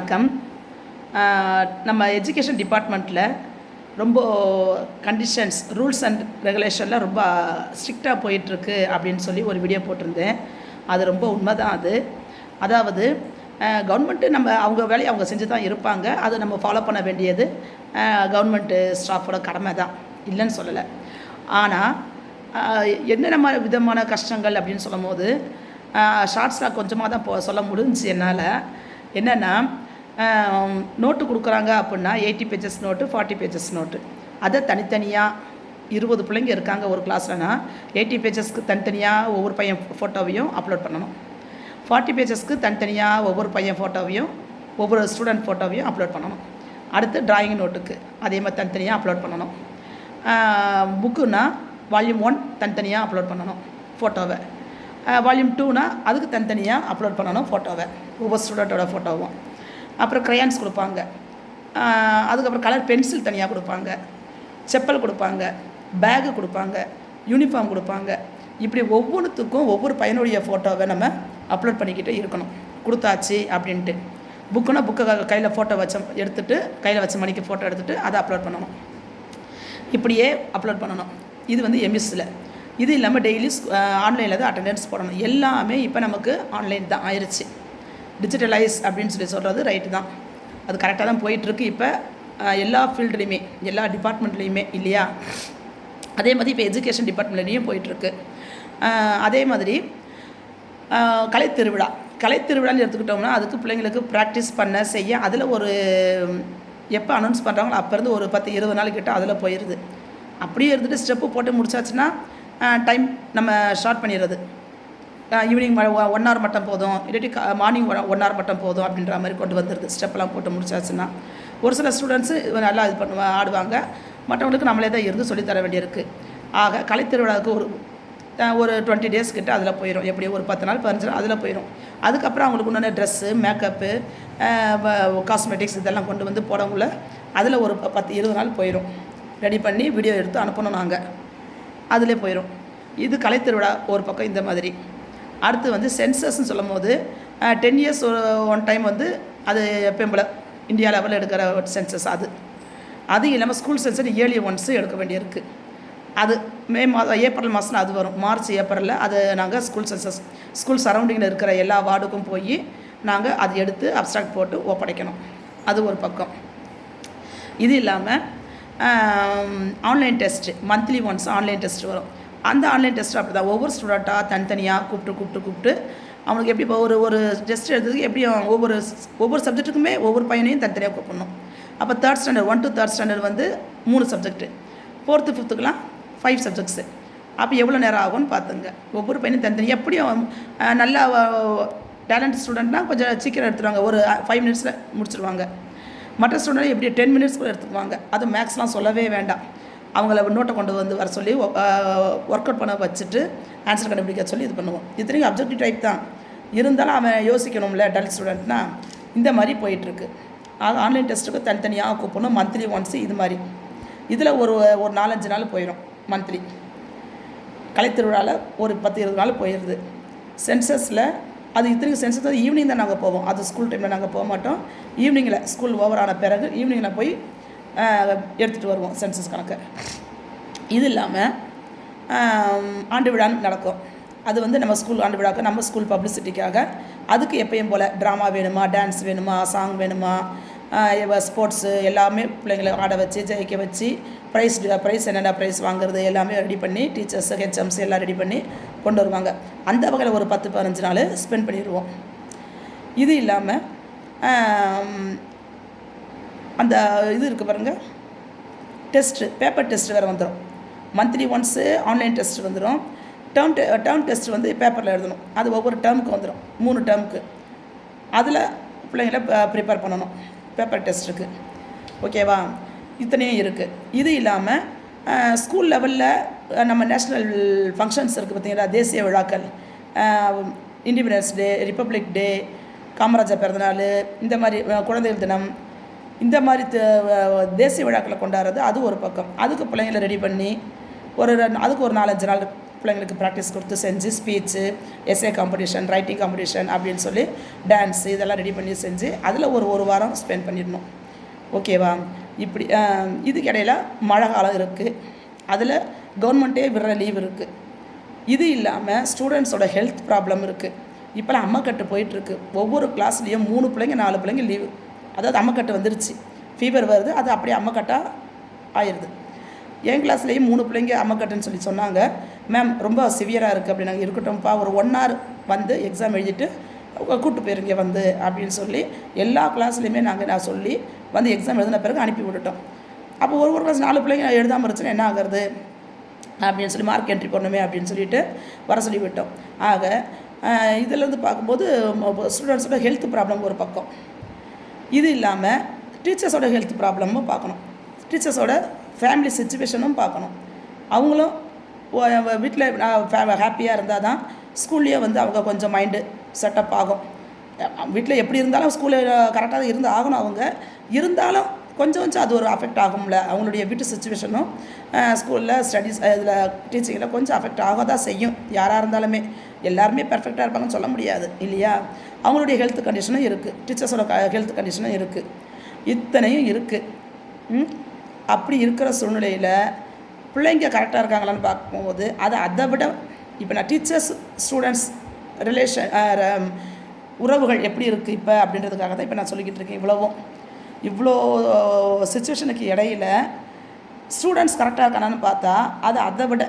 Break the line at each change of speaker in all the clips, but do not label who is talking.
வணக்கம். நம்ம எஜுகேஷன் டிபார்ட்மெண்ட்டில் ரொம்ப கண்டிஷன்ஸ் ரூல்ஸ் அண்ட் ரெகுலேஷனில் ரொம்ப ஸ்ட்ரிக்டாக போயிட்டுருக்கு அப்படின்னு சொல்லி ஒரு வீடியோ போட்டிருந்தேன். அது ரொம்ப உண்மை தான் அது. அதாவது கவர்மெண்ட்டு நம்ம அவங்க வேலையை அவங்க செஞ்சு தான் இருப்பாங்க. அது நம்ம ஃபாலோ பண்ண வேண்டியது கவர்மெண்ட்டு ஸ்டாஃபோட கடமை தான் இல்லைன்னு சொல்லலை. ஆனால் என்னென்ன மாதிரி விதமான கஷ்டங்கள் அப்படின்னு சொல்லும் போது ஷார்ட்ஸில் கொஞ்சமாக தான் போ சொல்ல முடிஞ்சுச்சு என்னால். என்னென்னா நோட்டு கொடுக்குறாங்க அப்படின்னா eighty pages note forty pages note அதை தனித்தனியாக இருபது பிள்ளைங்க இருக்காங்க ஒரு கிளாஸ்லனா எயிட்டி பேஜஸ்க்கு தனித்தனியாக ஒவ்வொரு பையன் ஃபோட்டோவையும் அப்லோட் பண்ணணும். ஃபார்ட்டி பேஜஸ்க்கு தனித்தனியாக ஒவ்வொரு பையன் ஃபோட்டோவையும் ஒவ்வொரு ஸ்டூடெண்ட் ஃபோட்டோவையும் அப்லோட் பண்ணணும். அடுத்து டிராயிங் நோட்டுக்கு அதே மாதிரி தனித்தனியாக அப்லோட் பண்ணணும். புக்குன்னா வால்யூம் ஒன் தனித்தனியாக அப்லோட் பண்ணணும் ஃபோட்டோவை வால்யூம் டூனா அதுக்கு தனித்தனியாக அப்லோட் பண்ணணும் ஃபோட்டோவை ஒவ்வொரு ஸ்டூடெண்ட்டோட ஃபோட்டோவும் அப்புறம் க்ரையான்ஸ் கொடுப்பாங்க. அதுக்கப்புறம் கலர் பென்சில் தனியாக கொடுப்பாங்க. செப்பல் கொடுப்பாங்க. பேகு கொடுப்பாங்க. யூனிஃபார்ம் கொடுப்பாங்க. இப்படி ஒவ்வொன்றுத்துக்கும் ஒவ்வொரு பையனுடைய ஃபோட்டோவை நம்ம அப்லோட் பண்ணிக்கிட்டே இருக்கணும். கொடுத்தாச்சு அப்படின்ட்டு. புக்குனா புக்கை கையில் ஃபோட்டோ வச்ச எடுத்துகிட்டு கையில் வச்ச மணிக்கு ஃபோட்டோ எடுத்துகிட்டு அதை அப்லோட் பண்ணணும். இப்படியே அப்லோட் பண்ணணும். இது வந்து எம்எஸ்சில் இது இல்லாமல் டெய்லி ஆன்லைனில் தான் அட்டெண்டன்ஸ் போடணும். எல்லாமே இப்போ நமக்கு ஆன்லைன் தான் ஆயிடுச்சு டிஜிட்டலைஸ் அப்படின்னு சொல்லி சொல்கிறது ரைட்டு தான். அது கரெக்டாக தான் போயிட்டுருக்கு இப்போ. எல்லா ஃபீல்டுலேயுமே எல்லா டிபார்ட்மெண்ட்லேயுமே இல்லையா? அதே மாதிரி இப்போ எஜுகேஷன் டிபார்ட்மெண்ட்லேயும் போயிட்டுருக்கு. அதே மாதிரி கலைத்திருவிழா. கலைத்திருவிழான்னு எடுத்துக்கிட்டோம்னா அதுக்கு பிள்ளைங்களுக்கு ப்ராக்டிஸ் பண்ண செய்ய அதில் ஒரு எப்போ அனௌன்ஸ் பண்ணுறாங்களோ அப்போருந்து ஒரு பத்து இருபது நாள் கிட்ட அதில் போயிடுது அப்படியே இருந்துட்டு ஸ்டெப்பு போட்டு முடிச்சாச்சுன்னா டைம் நம்ம ஷார்ட் பண்ணிடுறது. ஈவினிங் ஒன் ஹவர் மட்டும் போதும். இல்லாட்டி மார்னிங் ஒன் ஹவர் மட்டும் போதும் அப்படின்ற மாதிரி கொண்டு வந்துடுது ஸ்டெப்லாம் போட்டு முடிச்சாச்சுன்னா. ஒரு சில ஸ்டூடெண்ட்ஸு நல்லா இது பண்ணுவா ஆடுவாங்க. மற்றவங்களுக்கு நம்மளே தான் இருந்து சொல்லித் தர வேண்டியிருக்கு. ஆக கலைத்திருவிழாவுக்கு ஒரு ஒரு டுவெண்ட்டி டேஸ் கிட்ட அதில் போயிடும் எப்படியும் ஒரு பத்து நாள் பதினஞ்சு நாள் அதில் போயிடும் அதுக்கப்புறம் அவங்களுக்கு உண்டான ட்ரெஸ்ஸு மேக்கப்பு காஸ்மெட்டிக்ஸ் இதெல்லாம் கொண்டு வந்து போடவுள்ள அதில் ஒரு ப- பத்து இருபது நாள் போயிடும் ரெடி பண்ணி வீடியோ எடுத்து அனுப்பணும் நாங்கள் அதிலே போயிடும் இது கலைத்திருவிழா ஒரு பக்கம் இந்த மாதிரி. அடுத்து வந்து சென்சஸ்ன்னு சொல்லும் போது டென் இயர்ஸ் ஒன் டைம் வந்து அது எப்பயும் இந்தியா லெவலில் எடுக்கிற சென்சஸ் அது. அது இல்லாமல் ஸ்கூல் சென்சஸ் இயர்லி ஒன்ஸு எடுக்க வேண்டியிருக்கு. அது மே மாதம் ஏப்ரல் மாதம் அது வரும். மார்ச் ஏப்ரலில் அது நாங்கள் ஸ்கூல் சென்சஸ் ஸ்கூல் சரௌண்டிங்கில் இருக்கிற எல்லா வார்டுக்கும் போய் நாங்கள் அது எடுத்து அப்ஸ்ட்ராக்ட் போட்டு ஒப்படைக்கணும் அது ஒரு பக்கம். இது இல்லாமல் online test monthly once online test வரும். அந்த ஆன்லைன் டெஸ்ட் அப்படி தான் ஒவ்வொரு ஸ்டூடெண்ட்டாக தனித்தனியாக கூப்பிட்டு கூப்பிட்டு கூப்பிட்டு அவனுக்கு எப்படி இப்போ ஒரு ஒரு டெஸ்ட் எடுத்ததுக்கு எப்படியும் ஒவ்வொரு ஒவ்வொரு சப்ஜெக்ட்டுக்குமே ஒவ்வொரு பையனையும் தனித்தனியாக கூப்பிடணும் அப்போ third standard one to third standard வந்து மூணு சப்ஜெக்ட்டு ஃபோர்த்து ஃபிஃப்த்துக்கெலாம் ஃபைவ் சப்ஜெக்ட்ஸு அப்போ எவ்வளோ நேரம் ஆகும்னு பார்த்துங்க ஒவ்வொரு பையனும் தனித்தனி எப்படியும் நல்லா டேலண்ட் ஸ்டூடெண்ட்னா கொஞ்சம் சீக்கிரம் எடுத்துருவாங்க. ஒரு ஃபைவ் மினிட்ஸில் முடிச்சிருவாங்க. மற்ற ஸ்டூடெண்ட் எப்படி டென் மினிட்ஸ் கூட எடுத்துக்குவாங்க. அது மேக்ஸ்லாம் சொல்லவே வேண்டாம். அவங்கள நோட்டை கொண்டு வந்து வர சொல்லி ஒர்க் அவுட் பண்ண வச்சுட்டு ஆன்சர் கண்டுபிடிக்க சொல்லி இது பண்ணுவோம். இத்தனைக்கும் அப்ஜெக்டிவ் டைப் தான். இருந்தாலும் அவன் யோசிக்கணும்ல டல் ஸ்டூடெண்ட்னா இந்த மாதிரி போயிட்டுருக்கு. அது ஆன்லைன் டெஸ்ட்டுக்கு தனித்தனியாக கூப்பிடணும். மந்த்லி ஒன்ஸ் இது மாதிரி. இதில் ஒரு ஒரு நாலஞ்சு நாள் போயிடும் மந்த்லி கலைத்திருவிழாவில் ஒரு பத்து இருபது நாள் போயிடுது சென்சஸில் அது இத்தனைக்கு சென்சஸ் வந்து ஈவினிங் தான் நாங்கள் போவோம். அது ஸ்கூல் டைமில் நாங்கள் போக மாட்டோம். ஈவினிங்கில் ஸ்கூல் ஓவர் ஆன பிறகு ஈவினிங்கில் போய் எடுத்துகிட்டு வருவோம் சென்சஸ் கணக்கு. இது இல்லாமல் ஆண்டு விழான்னு நடக்கும். அது வந்து நம்ம ஸ்கூல் ஆண்டு விழாக்கு நம்ம ஸ்கூல் பப்ளிசிட்டிக்காக அதுக்கு எப்பயும் போல் ட்ராமா வேணுமா டான்ஸ் வேணுமா சாங் வேணுமா ஸ்போர்ட்ஸு எல்லாமே பிள்ளைங்களை ஆட வச்சு ஜெயிக்க வச்சு ப்ரைஸ் ப்ரைஸ் என்னென்ன ப்ரைஸ் வாங்குறது எல்லாமே ரெடி பண்ணி டீச்சர்ஸ் ஹெச்எம்ஸ் எல்லாம் ரெடி பண்ணி கொண்டு வருவாங்க. அந்த வகையில் ஒரு பத்து பதினஞ்சு நாள் ஸ்பெண்ட் பண்ணிடுவோம். இது இல்லாமல் அந்த இது இருக்குது பாருங்கள் டெஸ்ட்டு பேப்பர் டெஸ்ட் வேறு வந்துடும் மந்த்லி ஒன்ஸு ஆன்லைன் டெஸ்ட் வந்துடும் டேர்ம் டேர்ம் டெஸ்ட் வந்து பேப்பரில் எழுதணும். அது ஒவ்வொரு டேர்முக்கு வந்துடும் மூணு டேர்முக்கு அதில் பிள்ளைங்கள ப்ரிப்பேர் பண்ணணும். பேப்பர் டெஸ்ட்டுக்கு ஓகேவா இத்தனையும் இருக்குது இது இல்லாமல் ஸ்கூல் லெவலில் நம்ம நேஷ்னல் ஃபங்க்ஷன்ஸ் இருக்குது பார்த்திங்களா தேசிய விழாக்கள். Independence day republic day Kamarajar பிறந்தநாள் இந்த மாதிரி குழந்தைகள் தினம் இந்த மாதிரி த- தேசிய விழாக்களை கொண்டாடுறது அது ஒரு பக்கம். அதுக்கு பிள்ளைங்களை ரெடி பண்ணி ஒரு அதுக்கு ஒரு நாலஞ்சு நாள் பிள்ளைங்களுக்கு ப்ராக்டிஸ் கொடுத்து செஞ்சு speech essay competition writing competition அப்படின்னு சொல்லி டான்ஸ் இதெல்லாம் ரெடி பண்ணி செஞ்சு அதில் ஒரு ஒரு வாரம் ஸ்பெண்ட் பண்ணிடணும். ஓகேவா இப்படி இதுக்கு இடையில மழை காலம் இருக்குது அதில் கவர்மெண்ட்டே விடுற லீவ் இருக்குது இது இல்லாமல் ஸ்டூடெண்ட்ஸோட ஹெல்த் ப்ராப்ளம் இருக்குது இப்போலாம் அம்மைக்கட்டு போயிட்டுருக்கு ஒவ்வொரு கிளாஸ்லேயும் மூணு பிள்ளைங்க நாலு பிள்ளைங்க லீவு அதாவது அம்மக்கட்டை வந்துருச்சு. ஃபீவர் வருது அது அப்படியே அம்மக்கட்டாக ஆயிடுது என் கிளாஸ்லேயும் மூணு பிள்ளைங்க அம்மக்கட்டுன்னு சொல்லி சொன்னாங்க. மேம் ரொம்ப சிவியராக இருக்குது அப்படின்னாங்க. இருக்கட்டும்ப்பா ஒரு ஒன் ஹவர் வந்து எக்ஸாம் எழுதிட்டு கூப்பிட்டு போயிருங்க வந்து அப்படின்னு சொல்லி எல்லா கிளாஸ்லேயுமே நாங்கள் நான் சொல்லி வந்து எக்ஸாம் எழுதின பிறகு அனுப்பி விட்டுட்டோம். அப்போ ஒரு ஒரு கிளாஸ் நாலு பிள்ளைங்க எழுதாமல் இருந்துச்சுன்னா என்ன ஆகிறது? அப்படின்னு சொல்லி மார்க் என்ட்ரி பண்ணணுமே அப்படின்னு சொல்லிட்டு வர சொல்லி விட்டோம். ஆக இதிலேருந்து பார்க்கும்போது ஸ்டூடெண்ட்ஸோட ஹெல்த் ப்ராப்ளம் ஒரு பக்கம். இது இல்லாமல் டீச்சர்ஸோட ஹெல்த் ப்ராப்ளமும் பார்க்கணும். டீச்சர்ஸோட ஃபேமிலி சுச்சுவேஷனும் பார்க்கணும். அவங்களும் வீட்டில் ஹாப்பியாக இருந்தால் தான் ஸ்கூல்லேயே வந்து அவங்க கொஞ்சம் மைண்டு செட்டப் ஆகும். வீட்டில் எப்படி இருந்தாலும் ஸ்கூலில் கரெக்டாக இருந்து ஆகணும் அவங்க. இருந்தாலும் கொஞ்சம் கொஞ்சம் அது ஒரு அஃபெக்ட் ஆகும்ல. அவங்களுடைய வீட்டு சுச்சுவேஷனும் ஸ்கூலில் ஸ்டடீஸ் இதில் டீச்சிங்கில் கொஞ்சம் அஃபெக்ட் ஆக தான் செய்யும். யாராக இருந்தாலுமே. எல்லாருமே பர்ஃபெக்டாக இருப்பாங்கன்னு சொல்ல முடியாது. இல்லையா? அவங்களுடைய ஹெல்த் கண்டிஷனும் இருக்குது டீச்சர்ஸோட ஹெல்த் கண்டிஷனும் இருக்குது இத்தனையும் இருக்குது அப்படி இருக்கிற சூழ்நிலையில் பிள்ளைங்க கரெக்டாக இருக்காங்களான்னு பார்க்கும்போது அது அதை விட இப்போ நான் டீச்சர்ஸ் ஸ்டூடெண்ட்ஸ் ரிலேஷன் உறவுகள் எப்படி இருக்குது இப்போ அப்படின்றதுக்காக தான் இப்போ நான் சொல்லிக்கிட்டு இருக்கேன் இவ்வளவும். இவ்வளோ சுச்சுவேஷனுக்கு இடையில ஸ்டூடெண்ட்ஸ் கரெக்டாக இருக்கானான்னு பார்த்தா அது அதை விட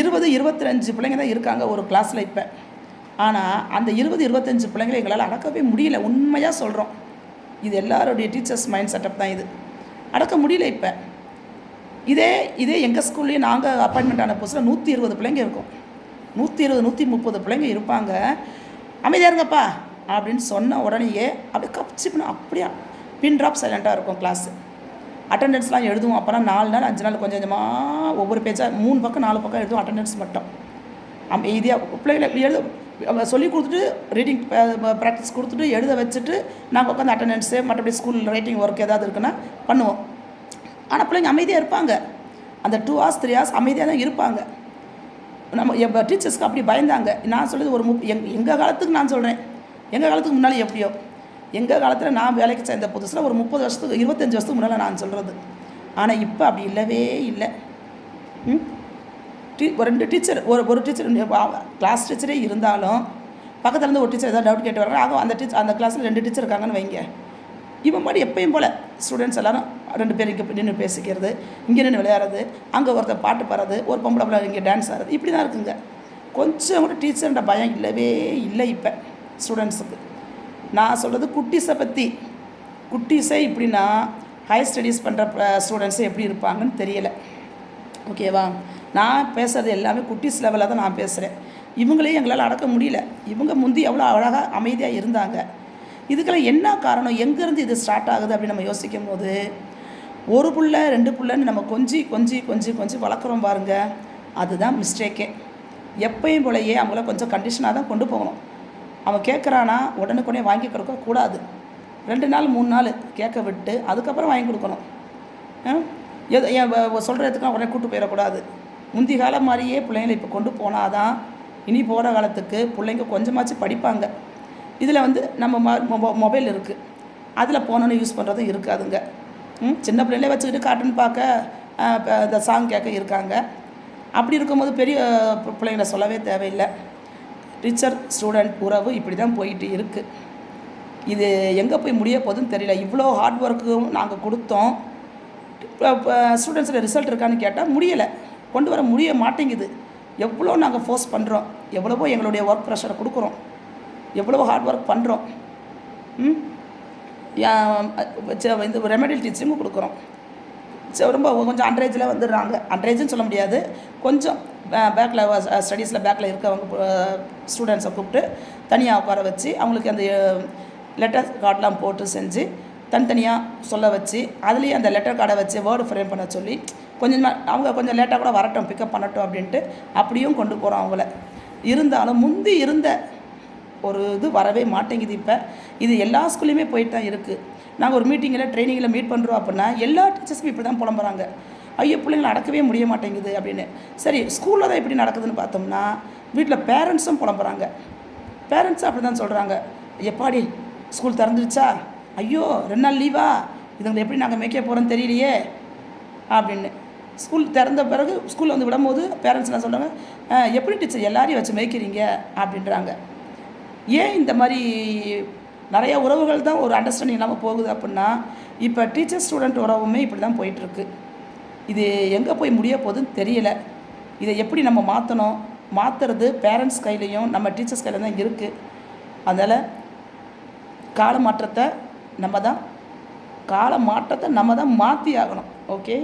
இருபது இருபத்தஞ்சு பிள்ளைங்க தான் இருக்காங்க ஒரு கிளாஸில் இப்போ. ஆனால் அந்த இருபது இருபத்தஞ்சு பிள்ளைங்களை எங்களால் அடக்கவே முடியல. உண்மையாக சொல்கிறோம் இது எல்லாருடைய டீச்சர்ஸ் மைண்ட் செட்டப் தான் இது. அடக்க முடியல இப்போ. இதே இதே எங்கள் ஸ்கூல்லேயே நாங்கள் அப்பாயின்மெண்ட் ஆன புதுசில் நூற்றி இருபது பிள்ளைங்க இருக்கும். நூற்றி இருபது நூற்றி முப்பது பிள்ளைங்க இருப்பாங்க. அமைதியாக இருங்கப்பா அப்படின்னு சொன்ன உடனேயே அப்படியே கப்சிப்புன்னு அப்படியே? பின் ட்ராப் சைலண்ட்டாக இருக்கும் கிளாஸு அட்டெண்டன்ஸ்லாம் எழுதுவோம். அப்போலாம் நாலு நாள் அஞ்சு நாள் கொஞ்சம் கொஞ்சமாக ஒவ்வொரு பேஜாக மூணு பக்கம் நாலு பக்கம் எழுதுவோம் அட்டெண்டன்ஸ் மட்டும். அமைதியாக பிள்ளைகளை எழுத. சொல்லி கொடுத்துட்டு ரீடிங் ப்ராக்டிஸ் கொடுத்துட்டு எழுத வச்சுட்டு நாங்கள் உட்காந்து அட்டண்டன்ஸு மற்றபடி ஸ்கூல் ரைட்டிங் ஒர்க் ஏதாவது இருக்குன்னா பண்ணுவோம். ஆனால் பிள்ளைங்க அமைதியாக இருப்பாங்க. அந்த டூ ஹவர்ஸ் த்ரீ ஹவர்ஸ் அமைதியாக தான் இருப்பாங்க. நம்ம எங்கள் டீச்சர்ஸ்க்கு அப்படி பயந்தாங்க. நான் சொல்கிறது ஒரு முப் எங் எங்கள் காலத்துக்கு நான் சொல்கிறேன் எங்கள் காலத்துக்கு முன்னால் எப்படியோ? எங்கள் காலத்தில் நான் வேலைக்கு சேர்ந்த புதுசில் ஒரு முப்பது வருஷத்துக்கு இருபத்தஞ்சி வருஷத்துக்கு முன்னால் நான் சொல்கிறது ஆனால் இப்போ அப்படி இல்லவே இல்லை. ம்? டீ ஒரு ரெண்டு டீச்சர் ஒரு ஒரு டீச்சர் கிளாஸ் டீச்சரே இருந்தாலும் பக்கத்தில் இருந்து ஒரு டீச்சர் ஏதாவது டவுட் கேட்டு வர்றாங்க ஆகும் அந்த டீச்சர் அந்த கிளாஸில் ரெண்டு டீச்சர் இருக்காங்கன்னு வைங்க. இவன் மாதிரி எப்பயும் போல் ஸ்டூடெண்ட்ஸ் எல்லாரும் ரெண்டு பேர் இங்கே நின்று பேசிக்கிறது இங்கே நின்று விளையாடுறது அங்கே ஒருத்தர் பாட்டு பாடுறது ஒரு பொம்பளை பிள்ளை இங்கே டான்ஸ் ஆடுறது இப்படி தான் இருக்குங்க. கொஞ்சம் கூட டீச்சர்ன்ற பயம் இல்லவே இல்லை இப்போ ஸ்டூடெண்ட்ஸுக்கு நான் சொல்கிறது குட்டீஸை பற்றி குட்டீஸே இப்படின்னா ஹையர் ஸ்டடீஸ் பண்ணுற ஸ்டூடெண்ட்ஸே எப்படி இருப்பாங்கன்னு தெரியலை. ஓகேவா நான் பேசுகிறது எல்லாமே குட்டிஸ் லெவலில் தான் நான் பேசுகிறேன் இவங்களையும் எங்களால் அடக்க முடியல. இவங்க முந்தி எவ்வளோ அழகாக அமைதியாக இருந்தாங்க. இதுக்கெல்லாம் என்ன காரணம்? எங்கேருந்து இது ஸ்டார்ட் ஆகுது அப்படின்னு நம்ம யோசிக்கும் போது ஒரு புள்ள ரெண்டு புள்ளன்னு நம்ம கொஞ்சி கொஞ்சி கொஞ்சி கொஞ்சி வளர்க்குறோம் பாருங்க. அதுதான் மிஸ்டேக்கே எப்பயும் போலயே அவங்கள கொஞ்சம் கண்டிஷனாக தான் கொண்டு போகணும். அவன் கேட்குறானா உடனுக்குடனே வாங்கி கொடுக்க கூடாது. ரெண்டு நாள் மூணு நாள் கேட்க விட்டு அதுக்கப்புறம் வாங்கி கொடுக்கணும். எது என் சொல்கிறதுக்கு உடனே கூட்டு போயிடக்கூடாது. முந்தி காலம் மாதிரியே பிள்ளைங்களை இப்போ கொண்டு போனால் தான் இனி போகிற காலத்துக்கு பிள்ளைங்க கொஞ்சமாச்சும் படிப்பாங்க. இதில் வந்து நம்ம மொபைல் இருக்குது அதில் போனோன்னு யூஸ் பண்ணுறதும் இருக்காதுங்க. சின்ன பிள்ளைங்களே வச்சுக்கிட்டு கார்ட்டூன் பார்க்க இந்த சாங் கேட்க இருக்காங்க. அப்படி இருக்கும்போது பெரிய பிள்ளைங்களை சொல்லவே தேவையில்லை. டீச்சர் ஸ்டூடெண்ட் உறவு இப்படி தான் போயிட்டு இருக்குது இது எங்கே போய் முடிய போகுதுன்னு தெரியல. இவ்வளோ ஹார்ட் ஒர்க்கும் நாங்கள் கொடுத்தோம். ஸ்டூடெண்ட்ஸில் ரிசல்ட் இருக்கான்னு கேட்டால் முடியலை. கொண்டு வர முடிய மாட்டேங்குது. எவ்வளோ நாங்கள் ஃபோர்ஸ் பண்ணுறோம் எவ்வளவோ எங்களுடைய ஒர்க் ப்ரெஷரை கொடுக்குறோம். எவ்வளவோ ஹார்ட் ஒர்க் பண்ணுறோம் இந்த ரெமெடியல் டீச்சிங்கும் கொடுக்குறோம். சரி ரொம்ப கொஞ்சம் அண்ட்ரேஜில் வந்துடுறாங்க. அண்ட்ரேஜ்னு சொல்ல முடியாது. கொஞ்சம் பேக்கில் ஸ்டடீஸில் பேக்கில் இருக்கவங்க ஸ்டூடெண்ட்ஸை கூப்பிட்டு தனியாக உட்கார வச்சு அவங்களுக்கு அந்த லெட்டர் கார்டெலாம் போட்டு செஞ்சு தனித்தனியாக சொல்ல வச்சு அதுலேயும் அந்த லெட்டர் கார்டை வச்சு வேர்டு ஃப்ரேம் பண்ண சொல்லி கொஞ்சம் அவங்க கொஞ்சம் லேட்டாக கூட வரட்டும் பிக்கப் பண்ணட்டும் அப்படின்ட்டு அப்படியும் கொண்டு போகிறோம் அவங்கள. இருந்தாலும் முந்தி இருந்த ஒரு இது வரவே மாட்டேங்குது இப்போ. இது எல்லா ஸ்கூல்லையுமே போயிட்டு தான் இருக்குது நாங்கள் ஒரு மீட்டிங்கில் ட்ரைனிங்கில் மீட் பண்ணுறோம் அப்படின்னா எல்லா டீச்சர்ஸும் இப்படி தான் புலம்புறாங்க. ஐயோ பிள்ளைங்களை அடக்கவே முடிய மாட்டேங்குது அப்படின்னு. சரி ஸ்கூலில் தான் எப்படி நடக்குதுன்னு பார்த்தோம்னா வீட்டில் பேரண்ட்ஸும் புலம்புறாங்க. பேரண்ட்ஸும் அப்படி தான் சொல்கிறாங்க எப்பாடி ஸ்கூல் திறந்துருச்சா? ஐயோ ரெண்டு நாள் லீவா இதுங்களை எப்படி நாங்கள் மேய்க்க போகிறோன்னு தெரியலையே? அப்படின்னு. ஸ்கூல் திறந்த பிறகு ஸ்கூலில் வந்து விடும்போது பேரண்ட்ஸ் என்ன சொல்கிறாங்க எப்படி டீச்சர் எல்லாரையும் வச்சு மேய்க்கிறீங்க? அப்படின்றாங்க. ஏன் இந்த மாதிரி நிறைய உறவுகள் தான் ஒரு அண்டர்ஸ்டாண்டிங் இல்லாமல் போகுது அப்படின்னா இப்போ டீச்சர் ஸ்டூடெண்ட் உறவுமே இப்படி தான் போயிட்டுருக்கு. இது எங்கே போய் முடிய போகுதுன்னு தெரியல. இதை எப்படி நம்ம மாற்றணும் மாற்றுறது பேரண்ட்ஸ் கையிலையும் நம்ம டீச்சர்ஸ் கையில் தான் இருக்குது அதனால் கால மாற்றத்தை நம்ம தான் கால மாற்றத்தை நம்ம தான் மாற்றி ஆகணும் ஓகே